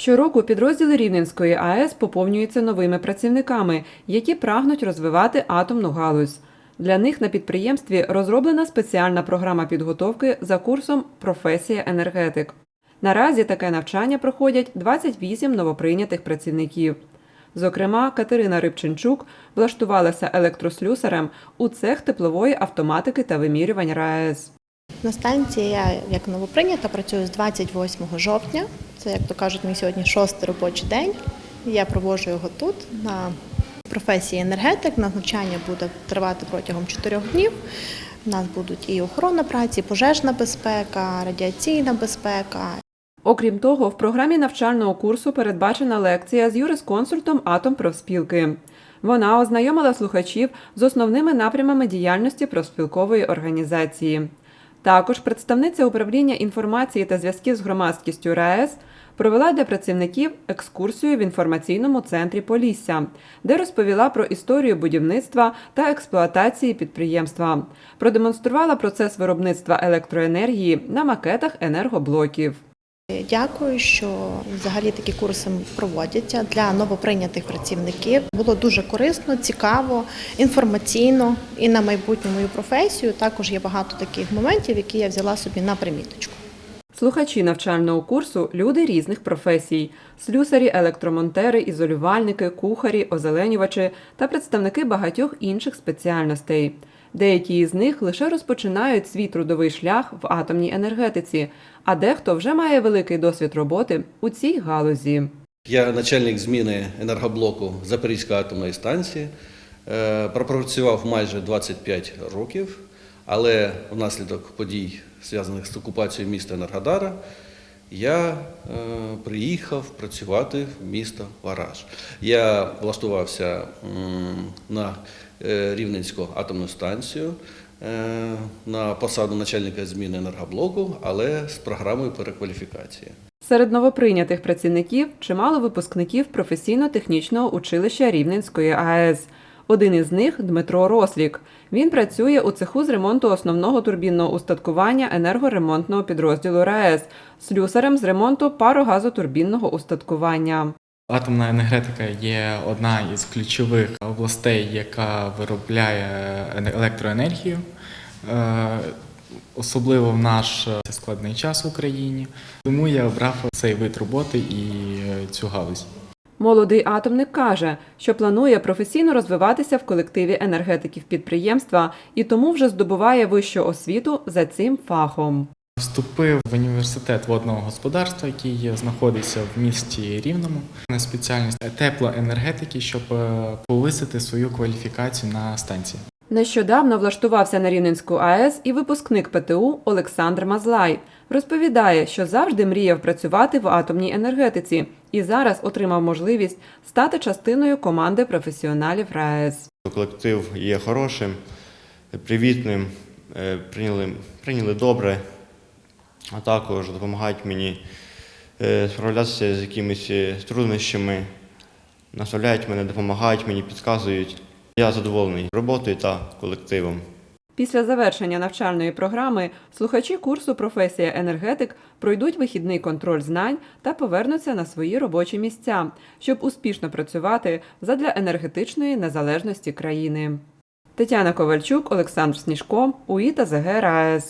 Щороку підрозділи Рівненської АЕС поповнюються новими працівниками, які прагнуть розвивати атомну галузь. Для них на підприємстві розроблена спеціальна програма підготовки за курсом Професія енергетик. Наразі таке навчання проходять 28 новоприйнятих працівників. Зокрема, Катерина Рибченчук влаштувалася електрослюсарем у цех теплової автоматики та вимірювань РаЕС. На станції я як новоприйнята працюю з 28 жовтня. Це, як то кажуть, мій сьогодні шостий робочий день. Я проводжу його тут на професії енергетик. На навчання буде тривати протягом 4 днів. У нас будуть і охорона праці, пожежна безпека, радіаційна безпека, Окрім того, в програмі навчального курсу передбачена лекція з юрисконсультом Атомпрофспілки. Вона ознайомила слухачів з основними напрямами діяльності профспілкової організації. Також представниця управління інформації та зв'язків з громадськістю РаЕС провела для працівників екскурсію в інформаційному центрі Полісся, де розповіла про історію будівництва та експлуатації підприємства, продемонструвала процес виробництва електроенергії на макетах енергоблоків. Дякую, що взагалі такі курси проводяться для новоприйнятих працівників. Було дуже корисно, цікаво, інформаційно і на майбутню мою професію. Також є багато таких моментів, які я взяла собі на приміточку. Слухачі навчального курсу люди різних професій: слюсарі, електромонтери, ізолювальники, кухарі, озеленювачі та представники багатьох інших спеціальностей. Деякі із них лише розпочинають свій трудовий шлях в атомній енергетиці, а дехто вже має великий досвід роботи у цій галузі. Я начальник зміни енергоблоку Запорізької атомної станції. Е, Пропрацював майже 25 років, але внаслідок подій, зв'язаних з окупацією міста Енергодара, я е, приїхав працювати в місто Вараж. Я влаштувався на е, Рівненську атомну станцію е, на посаду начальника зміни енергоблоку, але з програмою перекваліфікації. Серед новоприйнятих працівників чимало випускників професійно-технічного училища Рівненської АЕС. Один із них Дмитро Рослік. Він працює у цеху з ремонту основного турбінного устаткування енергоремонтного підрозділу РаЕС, слюсарем з ремонту парогазотурбінного устаткування. Атомна енергетика є одна із ключових областей, яка виробляє електроенергію, Е, особливо в наш складний час в Україні. Тому я обрав цей вид роботи і е, цю галузь. Молодий атомник каже, що планує професійно розвиватися в колективі енергетиків підприємства і тому вже здобуває вищу освіту за цим фахом. Вступив в університет водного господарства, який знаходиться в місті Рівному, на спеціальність теплоенергетики, щоб е, повисити свою кваліфікацію на станції. Нещодавно влаштувався на Рівненську АЕС і випускник ПТУ Олександр Мазлай. Розповідає, що завжди мріяв працювати в атомній енергетиці і зараз отримав можливість стати частиною команди професіоналів РаЕС. Колектив є хорошим, привітним, е, прийняли, прийняли добре, а також допомагають мені е, справлятися з якимись е, труднощами, наставляють мене, допомагають мені, підказують. Я задоволений роботою та колективом. Після завершення навчальної програми слухачі курсу професія енергетик пройдуть вихідний контроль знань та повернуться на свої робочі місця, щоб успішно працювати задля енергетичної незалежності країни. Тетяна Ковальчук, Олександр Сніжко, УІТА ЗГ.